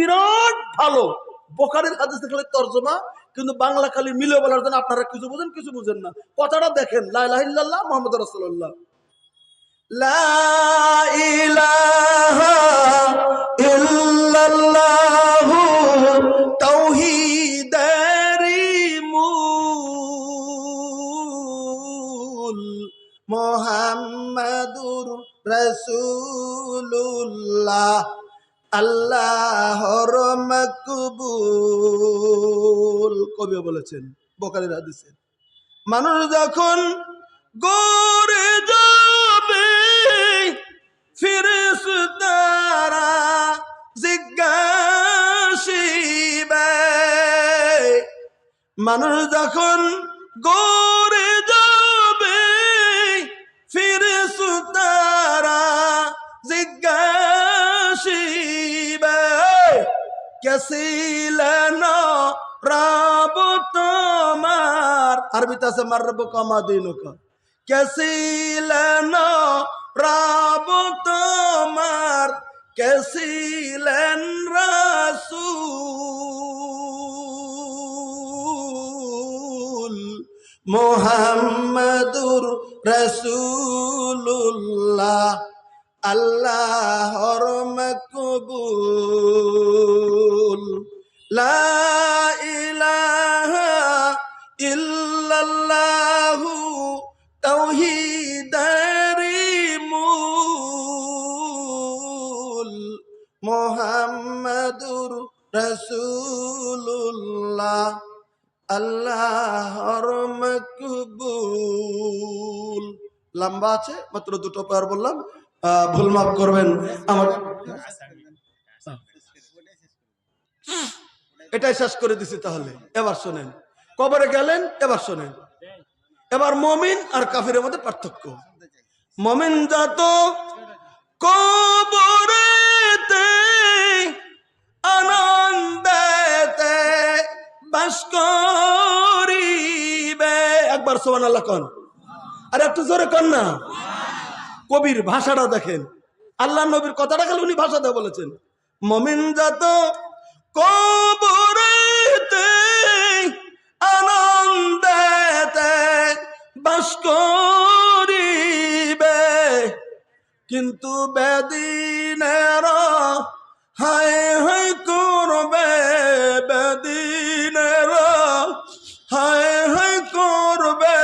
বিরাট ভালো। বোকারের হাদিস দেখলে তর্জমা, কিন্তু বাংলা খালি মিলে বলার জন্য আপনারা কিছু বুঝেন কিছু বুঝেন না। কথাটা দেখেন লাইলাহিল্লাহ মোহাম্মদ রসুল্লাহ লা মোহাম্মদুর রাসূলুল্লাহ। আল্লাহর মকবুল কবি বলেছেন বোকারের হাদিসে। মানুষ যখন গড়ে যাবে ফিরিস্তারা জিজ্ঞাসিবে। মানুষ যখন গড়ে আরবিতে আছে কমা দিনুকা কেসিলেন তোমার। কেসিলেন রাসূল মোহাম্মদুর রসুল্লাহ আল্লাহর মকবুল ইলাহা ইল্লাল্লাহু তাওহীদারি মূল মোহাম্মদুর রসুল্লাহ আল্লাহর মকবুল। লম্বা আছে, মাত্র দুটো পেয়ার বললাম। ভুল মাফ করবেন। আমার এটাই শেষ করে দিছি তাহলে। এবার শোনেন, কবরে গেলেন, এবার শোনেন। এবার মমিন আর কাফিরের মধ্যে পার্থক্য। মমিন যত কবরেতে আনন্দেতে বাস করিবে। একবার সোমান আল্লাহ কন। আর একটু জোরে কন না। কবির ভাষাটা দেখেন। আল্লাহ নবীর কথাটা খালি উনি ভাষা দিয়ে বলেছেন। মমিন যত কবরেতে আনন্দেতে বাস করিবে। কিন্তু বেদিনের হায় হায় করবে বেদিনের হায় হায় করবে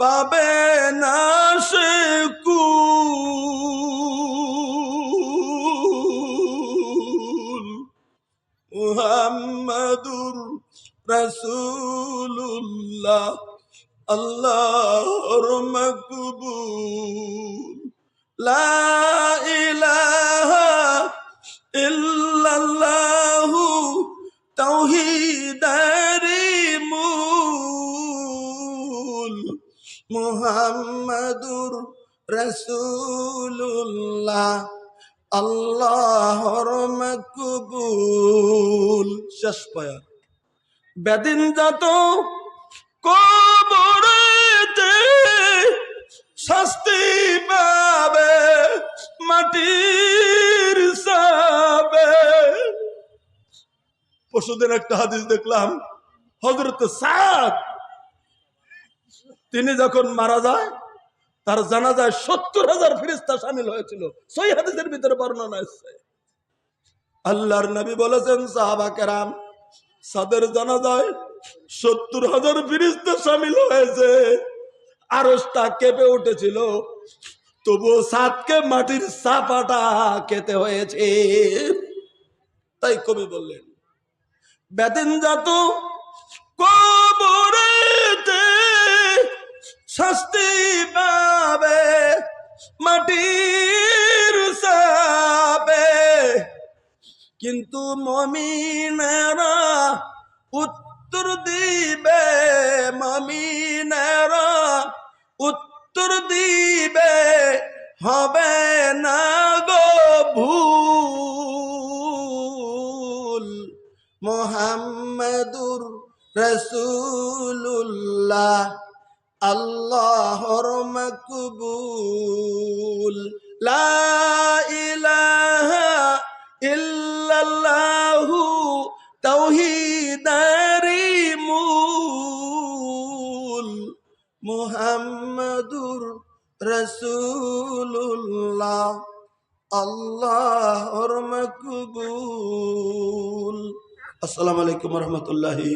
পাবে মুহাম্মাদুর রাসূলুল্লাহ আল্লাহর মকবুল লা ইলাহা ইল্লাল্লাহু তাওহীদারি মূল মুহাম্মাদুর রাসূলুল্লাহ আল্লাহর মকবুল শেষ পায়া। বেদিন যত কবরেতে শাস্তি পাবে, মাটির সাবে। পরশুদিন একটা হাদিস দেখলাম হজরত সাদ। তিনি যখন মারা যায় তার জানা যায় সত্তর হাজার ফিরিস্তা সামিল হয়েছিল। সই হাদিসের ভিতরে বর্ণনা এসছে আল্লাহর নবী বলেছেন, সাহাবা কেরাম, সাদের জানা যায় সত্তর হাজার ফিরিস্তা সামিল হয়েছে। আরসটা কেঁপে উঠেছিল। তবুও সাতকে মাটির সাপাটা খেতে হয়েছে। তাই কবি বললেন বেদিন জাত কিন্তু মমিনেরা উত্তর দিবে, মমিনেরা উত্তর দিবে, হবে না গো ভুল। মোহাম্মদুর রসুল্লাহ আল্লাহর মকবুল, লা ইলাহা ইল্লাল্লাহ তৌহিদারি মূল মুহাম্মাদুর রসুল্লাহ আল্লাহর মাকবুল। আসসালামু আলাইকুম রহমতুল্লাহি